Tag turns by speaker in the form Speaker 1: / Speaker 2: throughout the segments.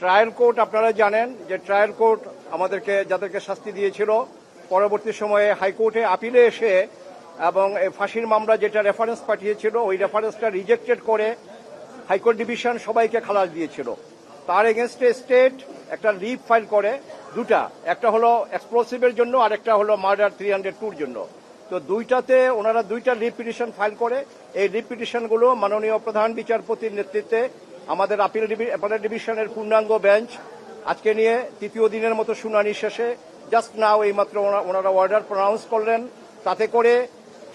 Speaker 1: Trial court, আপনারা জানেন যে ট্রায়াল কোর্ট আমাদেরকে, যাদেরকে শাস্তি দিয়েছিল, পরবর্তী সময়ে হাইকোর্টে আপিলে এসে এবং ফাঁসির মামলা যেটা রেফারেন্স পাঠিয়েছিল, ওই রেফারেন্সটা রিজেক্টেড করে হাইকোর্ট ডিভিশন সবাইকে খালাস দিয়েছিল। তার এগেনস্টে স্টেট একটা লিভ ফাইল করে দুটা। একটা হলো এক্সপ্লোসিভের জন্য আর একটা হলো মার্ডার থ্রি হান্ড্রেড টুর জন্য। তো দুইটাতে ওনারা দুইটা লিভ পিটিশন ফাইল করে। এই লিভ পিটিশনগুলো মাননীয় প্রধান বিচারপতির নেতৃত্বে আমাদের আপিল অ্যাপেলেট ডিভিশনের পূর্ণাঙ্গ বেঞ্চ আজকে নিয়ে তৃতীয় দিনের মতো শুনানি শেষে জাস্ট নাও এইমাত্র ওনা- ওনারা অর্ডার প্রনাউন্স করলেন। তাতে করে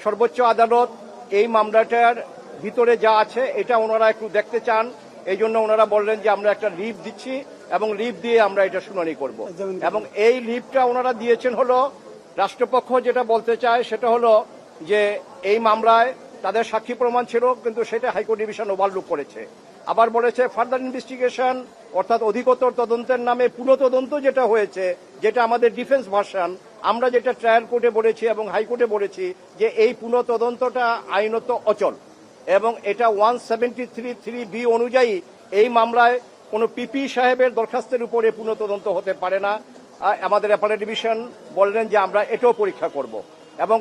Speaker 1: সর্বোচ্চ আদালত এই মামলাটার ভিতরে যা আছে এটা ওনারা একটু দেখতে চান। এই জন্য ওনারা বললেন যে আমরা একটা লিভ দিচ্ছি এবং লিভ দিয়ে আমরা এটা শুনানি করব। এবং এই লিভটা ওনারা দিয়েছেন হলো রাষ্ট্রপক্ষ যেটা বলতে চায় সেটা হলো যে এই মামলায় তাদের সাক্ষী প্রমাণ ছিল কিন্তু সেটা হাইকোর্ট ডিভিশন ওভারলুক করেছে। আবার বলেছে ফার্দার ইনভেস্টিগেশন অর্থাৎ অধিকতর তদন্তের নামে পুরো পুনঃতদন্ত যেটা হয়েছে, যেটা আমাদের ডিফেন্স ভার্সন আমরা যেটা ট্রায়াল কোর্টে বলেছি এবং হাইকোর্টে বলেছি যে এই পুনঃ তদন্তটা আইনত অচল। এবং এটা one seventy three three B অনুযায়ী এই মামলায় কোনো পিপি সাহেবের দরখাস্তের উপরে পুনঃ তদন্ত হতে পারে না। আমাদের অ্যাপালেট ডিভিশন বললেন যে আমরা এটাও পরীক্ষা করব। এবং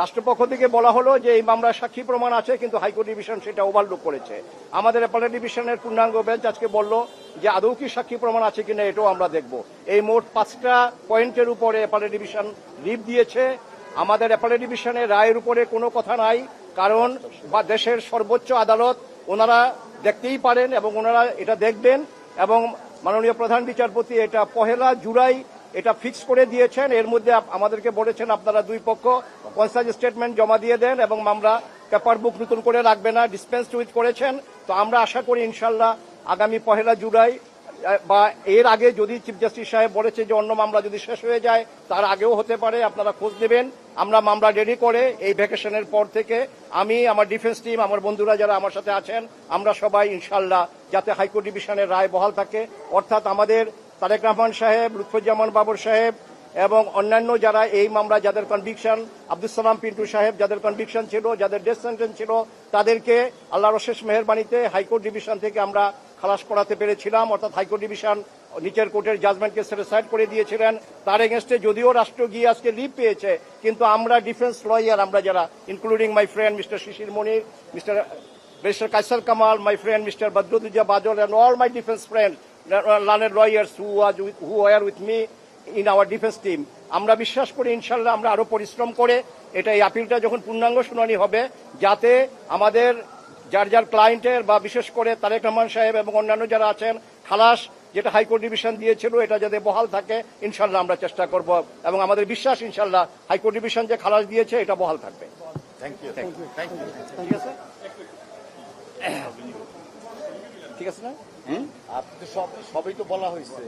Speaker 1: রাষ্ট্রপক্ষ থেকে বলা হলো যে এই মামলার সাক্ষী প্রমাণ আছে, কিন্তু হাইকোর্ট ডিভিশন সেটা ওভারলুক করেছে। আমাদের অ্যাপালেট ডিভিশনের পূর্ণাঙ্গ বেঞ্চ আজকে বলল যে আদৌ কি সাক্ষী প্রমাণ আছে কিনা এটাও আমরা দেখব। এই মোট পাঁচটা পয়েন্টের উপরে অ্যাপালেট ডিভিশন লিভ দিয়েছে। আমাদের অ্যাপালেট ডিভিশনের রায়ের উপরে কোনো কথা নাই, কারণ বা দেশের সর্বোচ্চ আদালত ওনারা দেখতেই পারেন এবং ওনারা এটা দেখবেন এবং মাননীয় প্রধান বিচারপতি এটা পহেলা জুলাই এটা ফিক্স করে দিয়েছেন। এর মধ্যে আমাদেরকে বলেছেন, আপনারা দুই পক্ষ কনসাইজ স্টেটমেন্ট জমা দিয়ে দেন এবং মামলা পেপার বুক নতুন করে রাখবে না ডিসপেন্স উইথ করেছেন। তো আমরা আশা করি ইনশাল্লাহ আগামী পহেলা জুলাই বা এর আগে যদি চিফ জাস্টিস সাহেব বলেছে যে অন্য মামলা যদি শেষ হয়ে যায়, তার আগেও হতে পারে, আপনারা খোঁজ নেবেন। আমরা মামলা রেডি করে এই ভ্যাকেশনের পর থেকে আমি, আমার ডিফেন্স টিম আমার বন্ধুরা যারা আমার সাথে আছেন, আমরা সবাই ইনশাল্লাহ যাতে হাইকোর্ট ডিভিশনের রায় বহাল থাকে। অর্থাৎ আমাদের তারেক রহমান সাহেব লুৎফুজ্জামান বাবর সাহেব এবং অন্যান্য যারা এই মামলা যাদের কনভিকশন আব্দুল সালাম পিন্টু সাহেব যাদের কনভিকশন ছিল যাদের ডেথ সেন্টেন্স ছিল তাদেরকে আল্লাহর অশেষ মেহরবানিতে হাইকোর্ট ডিভিশন থেকে আমরা খালাস করাতে পেরেছিলাম অর্থাৎ হাইকোর্ট ডিভিশন নিচের কোর্টের জাজমেন্টকে সেটিসাইড করে দিয়েছিলেন তার এগেনস্টে যদিও রাষ্ট্র গিয়ে আজকে লিভ পেয়েছে কিন্তু আমরা ডিফেন্স লয়ার আমরা যারা including my friend mister Shishir Monir mister. Kaisal Kamal, my friend Mr. Badruddin Bajol, and all my defense friends, uh, learned lawyers who, was who were with me in our defense team. আমরা বিশ্বাস করি ইনশাল্লাহ আমরা আরও পরিশ্রম করে এটা এই আপিলটা যখন পূর্ণাঙ্গ শুনানি হবে যাতে আমাদের যার যার ক্লায়েন্টের বা বিশেষ করে তারেক রহমান সাহেব এবং অন্যান্য যারা আছেন খালাস যেটা হাইকোর্ট ডিভিশন দিয়েছিল এটা যাতে বহাল থাকে ইনশাল্লাহ আমরা চেষ্টা করব এবং আমাদের বিশ্বাস ইনশাল্লাহ হাইকোর্ট ডিভিশন যে খালাস দিয়েছে এটা বহাল থাকবে।
Speaker 2: Thank you thank you thank you
Speaker 1: ঠিক আছে ঠিক আছে না?
Speaker 2: আপনি সবই তো বলা হয়েছে।